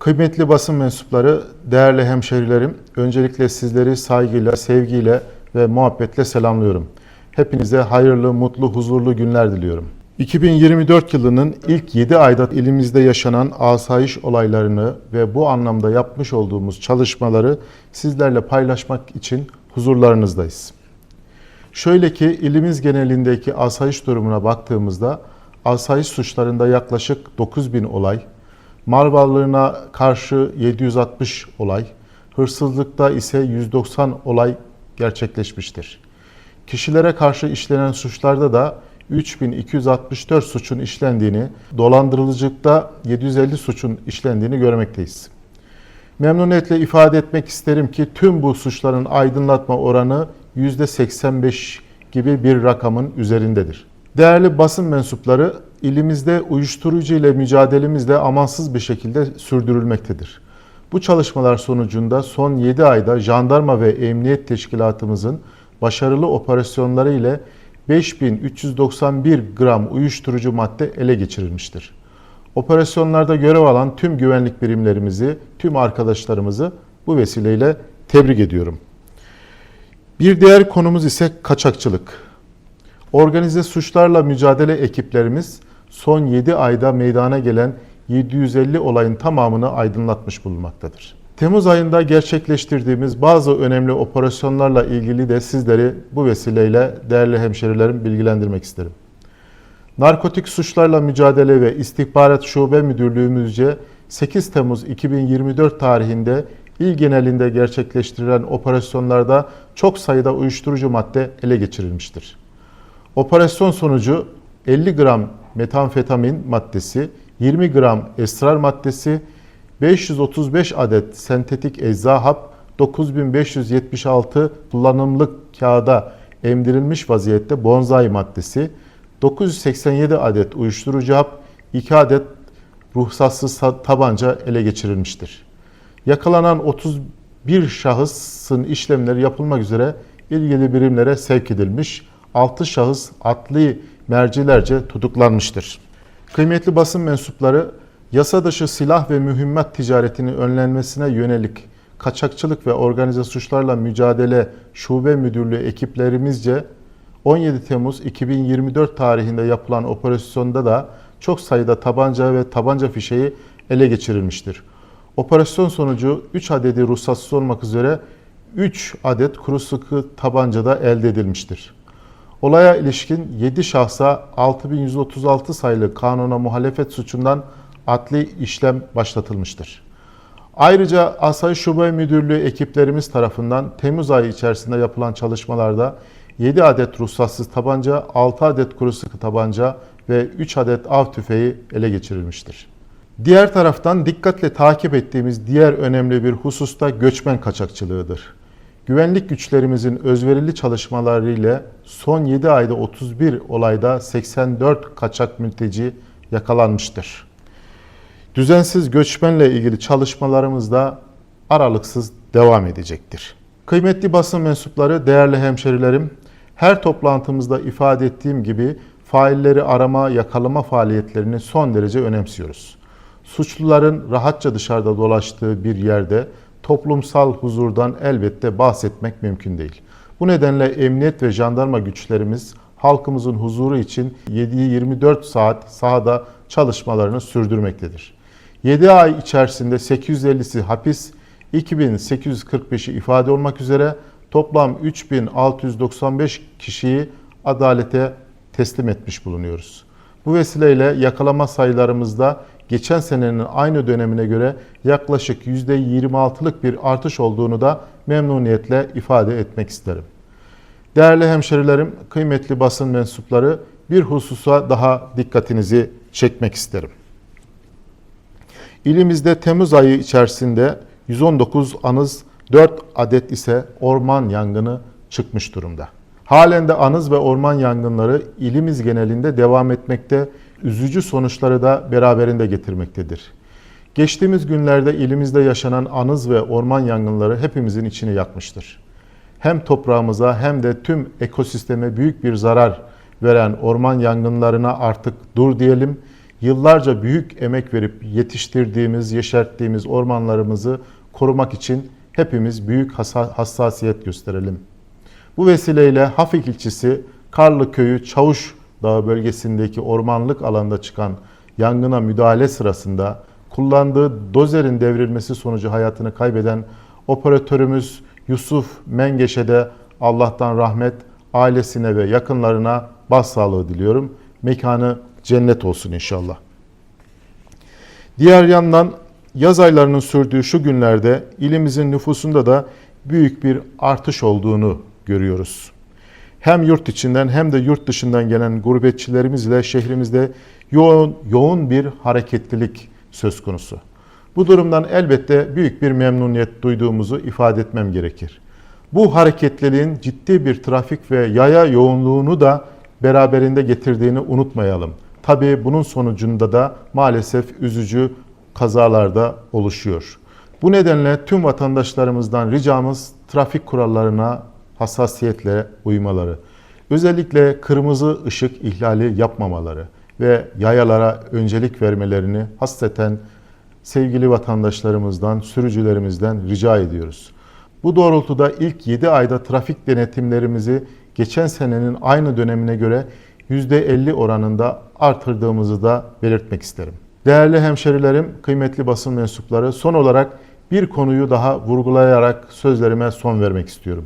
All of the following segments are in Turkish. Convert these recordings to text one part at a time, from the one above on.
Kıymetli basın mensupları, değerli hemşehrilerim, öncelikle sizleri saygıyla, sevgiyle ve muhabbetle selamlıyorum. Hepinize hayırlı, mutlu, huzurlu günler diliyorum. 2024 yılının ilk 7 ayda ilimizde yaşanan asayiş olaylarını ve bu anlamda yapmış olduğumuz çalışmaları sizlerle paylaşmak için huzurlarınızdayız. Şöyle ki ilimiz genelindeki asayiş durumuna baktığımızda asayiş suçlarında yaklaşık 9000 olay, mal karşı 760 olay, hırsızlıkta ise 190 olay gerçekleşmiştir. Kişilere karşı işlenen suçlarda da 3264 suçun işlendiğini, dolandırıcılıkta 750 suçun işlendiğini görmekteyiz. Memnuniyetle ifade etmek isterim ki tüm bu suçların aydınlatma oranı %85 gibi bir rakamın üzerindedir. Değerli basın mensupları, ilimizde uyuşturucu ile mücadelemiz de amansız bir şekilde sürdürülmektedir. Bu çalışmalar sonucunda son 7 ayda jandarma ve emniyet teşkilatımızın başarılı operasyonları ile 5391 gram uyuşturucu madde ele geçirilmiştir. Operasyonlarda görev alan tüm güvenlik birimlerimizi, tüm arkadaşlarımızı bu vesileyle tebrik ediyorum. Bir diğer konumuz ise kaçakçılık. Organize suçlarla mücadele ekiplerimiz son 7 ayda meydana gelen 750 olayın tamamını aydınlatmış bulunmaktadır. Temmuz ayında gerçekleştirdiğimiz bazı önemli operasyonlarla ilgili de sizleri bu vesileyle değerli hemşerilerim bilgilendirmek isterim. Narkotik suçlarla mücadele ve istihbarat şube müdürlüğümüzce 8 Temmuz 2024 tarihinde il genelinde gerçekleştirilen operasyonlarda çok sayıda uyuşturucu madde ele geçirilmiştir. Operasyon sonucu 50 gram metamfetamin maddesi, 20 gram esrar maddesi, 535 adet sentetik ecza hap, 9576 kullanımlık kağıda emdirilmiş vaziyette bonzai maddesi, 987 adet uyuşturucu hap, 2 adet ruhsatsız tabanca ele geçirilmiştir. Yakalanan 31 şahısın işlemleri yapılmak üzere ilgili birimlere sevk edilmiş. 6 şahıs adli mercilerce tutuklanmıştır. Kıymetli basın mensupları, yasa dışı silah ve mühimmat ticaretinin önlenmesine yönelik kaçakçılık ve organize suçlarla mücadele şube müdürlüğü ekiplerimizce 17 Temmuz 2024 tarihinde yapılan operasyonda da çok sayıda tabanca ve tabanca fişeği ele geçirilmiştir. Operasyon sonucu 3 adedi ruhsatsız olmak üzere 3 adet kuru sıkı tabanca da elde edilmiştir. Olaya ilişkin 7 şahsa 6136 sayılı kanuna muhalefet suçundan adli işlem başlatılmıştır. Ayrıca Asayiş Şube Müdürlüğü ekiplerimiz tarafından Temmuz ayı içerisinde yapılan çalışmalarda 7 adet ruhsatsız tabanca, 6 adet kuru sıkı tabanca ve 3 adet av tüfeği ele geçirilmiştir. Diğer taraftan dikkatle takip ettiğimiz diğer önemli bir husus da göçmen kaçakçılığıdır. Güvenlik güçlerimizin özverili çalışmalarıyla son 7 ayda 31 olayda 84 kaçak mülteci yakalanmıştır. Düzensiz göçmenle ilgili çalışmalarımız da aralıksız devam edecektir. Kıymetli basın mensupları, değerli hemşerilerim, her toplantımızda ifade ettiğim gibi failleri arama, yakalama faaliyetlerini son derece önemsiyoruz. Suçluların rahatça dışarıda dolaştığı bir yerde toplumsal huzurdan elbette bahsetmek mümkün değil. Bu nedenle emniyet ve jandarma güçlerimiz halkımızın huzuru için 7-24 saat sahada çalışmalarını sürdürmektedir. 7 ay içerisinde 850'si hapis, 2845'i ifade olmak üzere toplam 3695 kişiyi adalete teslim etmiş bulunuyoruz. Bu vesileyle yakalama sayılarımızda geçen senenin aynı dönemine göre yaklaşık %26'lık bir artış olduğunu da memnuniyetle ifade etmek isterim. Değerli hemşerilerim, kıymetli basın mensupları bir hususa daha dikkatinizi çekmek isterim. İlimizde Temmuz ayı içerisinde 119 anız, 4 adet ise orman yangını çıkmış durumda. Halen de anız ve orman yangınları ilimiz genelinde devam etmekte, üzücü sonuçları da beraberinde getirmektedir. Geçtiğimiz günlerde ilimizde yaşanan anız ve orman yangınları hepimizin içini yakmıştır. Hem toprağımıza hem de tüm ekosisteme büyük bir zarar veren orman yangınlarına artık dur diyelim. yıllarca büyük emek verip yetiştirdiğimiz, yeşerttiğimiz ormanlarımızı korumak için hepimiz büyük hassa- hassasiyet gösterelim. Bu vesileyle Hafik ilçesi Karlı Köyü Çavuş Dağı bölgesindeki ormanlık alanda çıkan yangına müdahale sırasında kullandığı dozerin devrilmesi sonucu hayatını kaybeden operatörümüz Yusuf Mengeş'e de Allah'tan rahmet, ailesine ve yakınlarına başsağlığı diliyorum. Mekanı cennet olsun inşallah. Diğer yandan yaz aylarının sürdüğü şu günlerde ilimizin nüfusunda da büyük bir artış olduğunu görüyoruz. Hem yurt içinden hem de yurt dışından gelen gurbetçilerimizle şehrimizde yoğun yoğun bir hareketlilik söz konusu. Bu durumdan elbette büyük bir memnuniyet duyduğumuzu ifade etmem gerekir. Bu hareketliliğin ciddi bir trafik ve yaya yoğunluğunu da beraberinde getirdiğini unutmayalım. Tabii bunun sonucunda da maalesef üzücü kazalarda oluşuyor. Bu nedenle tüm vatandaşlarımızdan ricamız trafik kurallarına hassasiyetle uymaları. Özellikle kırmızı ışık ihlali yapmamaları ve yayalara öncelik vermelerini hasreten sevgili vatandaşlarımızdan, sürücülerimizden rica ediyoruz. Bu doğrultuda ilk 7 ayda trafik denetimlerimizi geçen senenin aynı dönemine göre %50 oranında artırdığımızı da belirtmek isterim. Değerli hemşerilerim, kıymetli basın mensupları son olarak bir konuyu daha vurgulayarak sözlerime son vermek istiyorum.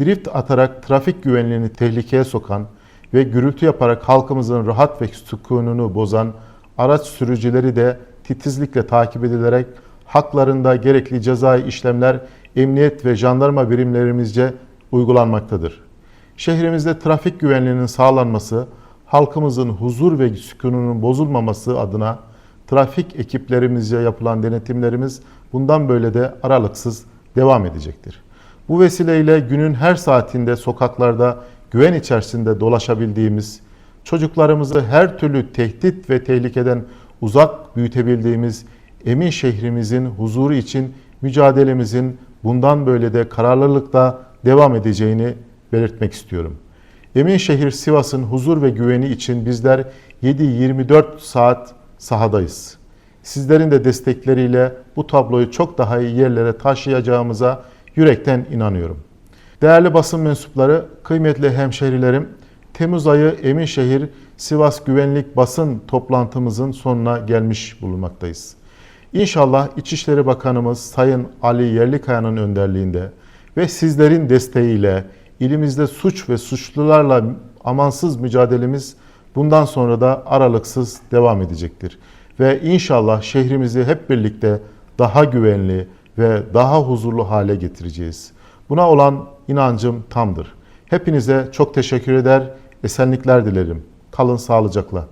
Drift atarak trafik güvenliğini tehlikeye sokan ve gürültü yaparak halkımızın rahat ve sükununu bozan araç sürücüleri de titizlikle takip edilerek haklarında gerekli cezai işlemler emniyet ve jandarma birimlerimizce uygulanmaktadır. Şehrimizde trafik güvenliğinin sağlanması, halkımızın huzur ve sükununun bozulmaması adına trafik ekiplerimizce yapılan denetimlerimiz bundan böyle de aralıksız devam edecektir. Bu vesileyle günün her saatinde sokaklarda güven içerisinde dolaşabildiğimiz, çocuklarımızı her türlü tehdit ve tehlikeden uzak büyütebildiğimiz emin şehrimizin huzuru için mücadelemizin bundan böyle de kararlılıkla devam edeceğini belirtmek istiyorum. Emin şehir Sivas'ın huzur ve güveni için bizler 7-24 saat sahadayız. Sizlerin de destekleriyle bu tabloyu çok daha iyi yerlere taşıyacağımıza yürekten inanıyorum. Değerli basın mensupları, kıymetli hemşehrilerim, Temmuz ayı Eminşehir Sivas Güvenlik Basın toplantımızın sonuna gelmiş bulunmaktayız. İnşallah İçişleri Bakanımız Sayın Ali Yerlikaya'nın önderliğinde ve sizlerin desteğiyle ilimizde suç ve suçlularla amansız mücadelemiz bundan sonra da aralıksız devam edecektir. Ve inşallah şehrimizi hep birlikte daha güvenli ve daha huzurlu hale getireceğiz. Buna olan inancım tamdır. Hepinize çok teşekkür eder, esenlikler dilerim. Kalın sağlıcakla.